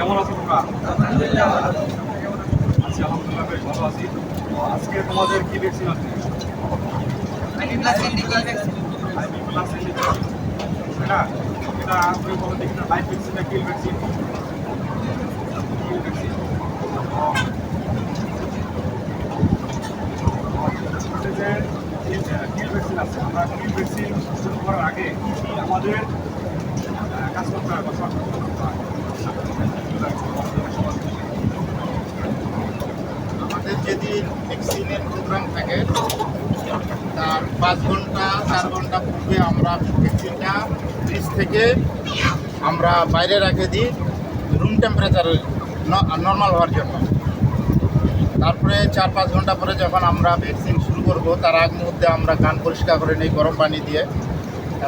কেমন আছো তোমরা? আছি আলহামদুলিল্লাহ বেশ ভালো আছি। তো আজকে তোমাদের কি ভ্যাকসিন আছে এটা এটা তুমি বলো দেখি না লাইভ ভ্যাকসিন না kill vaccine kill vaccine kill vaccine আছে আমরা কিল ভ্যাকসিন শুরু করার আগে আমাদের কাজ করতে হয়। আমাদের যেদিন ভ্যাকসিনের প্রোগ্রাম থাকে, তার পাঁচ ঘণ্টা, চার ঘণ্টা পূর্বে আমরা ভ্যাকসিনটা ফ্রিজ থেকে আমরা বাইরে রেখে দিই রুম টেম্পারেচারে নর্মাল হওয়ার জন্য। তারপরে চার পাঁচ ঘণ্টা পরে যখন আমরা ভ্যাকসিন শুরু করব, তার আগ মুহূর্তে আমরা কান পরিষ্কার করে নিই, গরম পানি দিয়ে।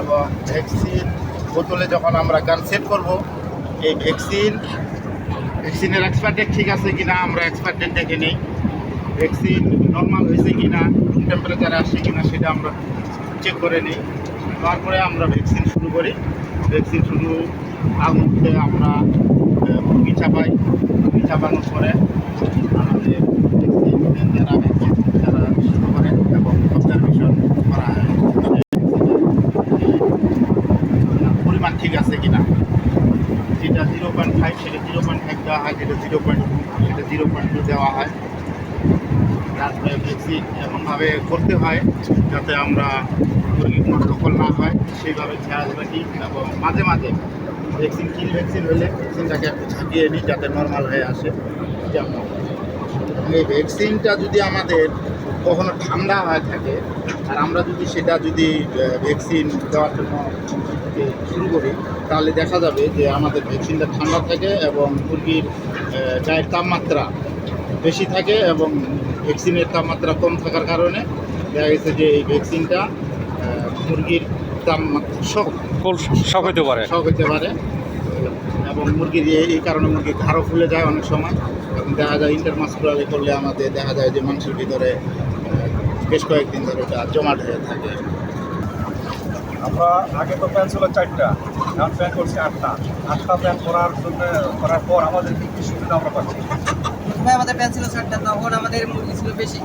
এবং ভ্যাকসিন বোতলে যখন আমরা গান সেট করব, এই ভ্যাকসিন ভ্যাকসিনের এক্সপায়ার ডেট ঠিক আছে কিনা, আমরা এক্সপায়ার ডেট দেখে নিই। ভ্যাকসিন নর্মাল হয়েছে কিনা রুম টেম্পারেচারে আসছে কিনা সেটা আমরা চেক করে নিই। তারপরে আমরা ভ্যাকসিন শুরু করি। ভ্যাকসিন শুরু আগ মুহূর্তে আমরা মুরগি চাপাই। মুরগি চাপানোর পরে আমাদের শুরু করে এবং পরিমাণ ঠিক আছে কিনা। যেটা জিরো পয়েন্ট ফাইভ সেটা জিরো পয়েন্ট ফাইভ দেওয়া হয়, যেটা জিরো পয়েন্ট সেটা জিরো পয়েন্ট টু দেওয়া হয়। তারপরে ভ্যাকসিন এমনভাবে করতে হয়, যাতে আমরা কোনো দখল না হয়, সেইভাবে খেয়াল রাখি এবং মাঝে মাঝে ভ্যাকসিন কিল ভ্যাকসিন হলে ভ্যাকসিনটাকে একটু ঝাঁকিয়ে নিই যাতে নর্মাল হয়ে আসে। যেমন, এই ভ্যাকসিনটা যদি আমাদের কখনো ঠান্ডা হয়ে থাকে আর আমরা যদি সেটা যদি ভ্যাকসিন দেওয়ার জন্য শুরু করি তাহলে দেখা যাবে যে আমাদের ভ্যাকসিনটা ঠান্ডা থাকে এবং মুরগির গায়ের তাপমাত্রা বেশি থাকে এবং ভ্যাকসিনের তাপমাত্রা কম থাকার কারণে দেখা গেছে যে এই ভ্যাকসিনটা মুরগির তাপমাত্রা শক সব হতে পারে। শখ হতে পারে। এবং মুরগির এই- কারণে মুরগির ঘাড়ও ফুলে যায় অনেক সময়। এবং দেখা যায় ইন্টারমাসকুলারি করলে আমাদের দেখা যায় যে মাংসের ভিতরে বেশ কয়েকদিন ধরে ওটা জমাট হয়ে থাকে। আমরা আগে তো প্যান ছিল চারটা এখন প্যান করছি আটটা। আটটা প্যান করার জন্য করার পর আমাদের কি কি সুবিধা আমরা পাচ্ছি? প্রথমে আমাদের প্যান ছিল চারটা তখন আমাদের মুরগি ছিল বেশি।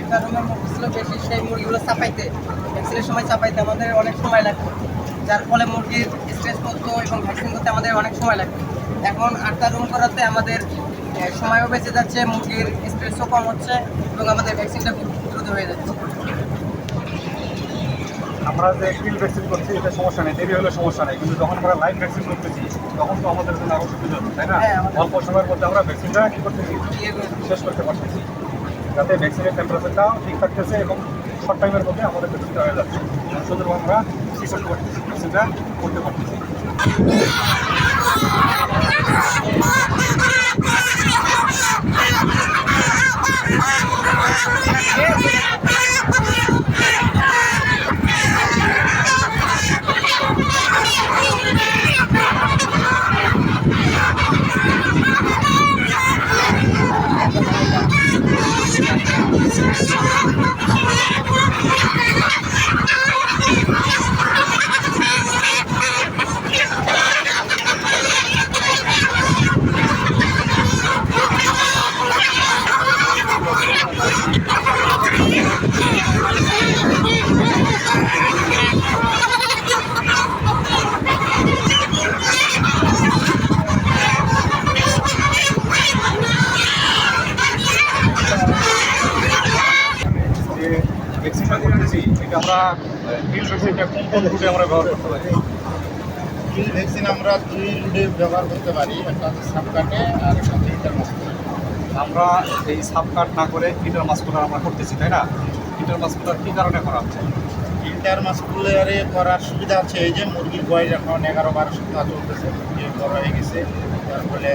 একটা রুমের মুরগি ছিল বেশি সেই মুরগিগুলো চাপাইতে ভ্যাকসিনের সময় চাপাইতে আমাদের অনেক সময় লাগতো। যার ফলে মুরগির স্ট্রেস করতো এবং ভ্যাকসিন করতে আমাদের অনেক সময় লাগতো। এখন আটটা রুম করাতে আমাদের সময়ও বেঁচে যাচ্ছে মুরগির স্ট্রেসও কম হচ্ছে এবং আমাদের ভ্যাকসিনটা হয়ে যাচ্ছে। আমরা যে কিল ভ্যাকসিন করছি এটা সমস্যা নেই। দেরি হলে সমস্যা নেই। কিন্তু যখন আমরা লাইভ ভ্যাকসিন করতেছি তখন তো আমাদের জন্য আরও সুবিধা তাই না? হ্যাঁ, অল্প সময়ের মধ্যে আমরা ভ্যাকসিনটা কী করতেছি? ইয়ে শেষ করতে পারতেছি। যাতে ভ্যাকসিনের টেম্পারেচারটাও ঠিক থাকতেছে এবং শর্ট টাইমের মধ্যে আমাদের ভ্যাকসিনটা হয়ে যাচ্ছে। সুন্দরভাবে আমরা কি করতে পারতেছি ভ্যাকসিনটা করতে পারতেছি। ¡Vamos! আমরা ব্যবহার করতে পারি কিল ভ্যাকসিন আমরা দুই রুটে ব্যবহার করতে পারি একটা হচ্ছে সাবকাটে আর একটা হচ্ছে ইন্টারমাসকুলার আমরা এই সাবকাট না করে ইন্টারমাসকুলার আমরা করতেছি তাই না? ইন্টারমাসকুলার কী কারণে করা হচ্ছে? ইন্টারমাসকুলারে করার সুবিধা আছে এই যে মুরগির বয়স এখন এগারো বারো সপ্তাহ চলতেছে মুরগি বড় হয়ে গেছে তার ফলে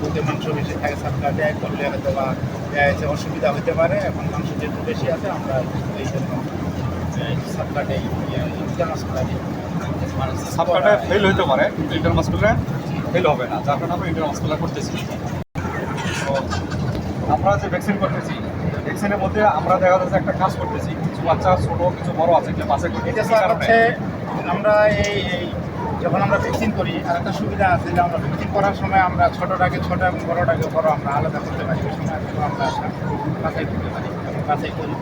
দুধে মাংস বেশি থাকে সাবকাটে করলে হয়তো বা অসুবিধা হতে পারে এখন মাংস যেহেতু বেশি আছে আমরা এই জন্য ইন্টারমাসকুলারে সাবকাটে ফেল হতে পারে কিন্তু ফেল হবে না যার কারণে আমরা করতেছি। তো আমরা যে ভ্যাকসিন করতেছি ভ্যাকসিনের মধ্যে আমরা দেখা যাচ্ছে একটা কাজ করতেছি কিছু বাচ্চা ছোট কিছু বড় আছে যে বাচ্চা এটা স্যার হচ্ছে আমরা এই এই যখন আমরা ভ্যাকসিন করি আর একটা সুবিধা আছে যে আমরা ভ্যাকসিন করার সময় আমরা ছোটোটাকে ছোটো এবং বড়োটাকে বড় আমরা আলাদা করতে পারি আমরা বাছাই করতে পারি বাছাই করি।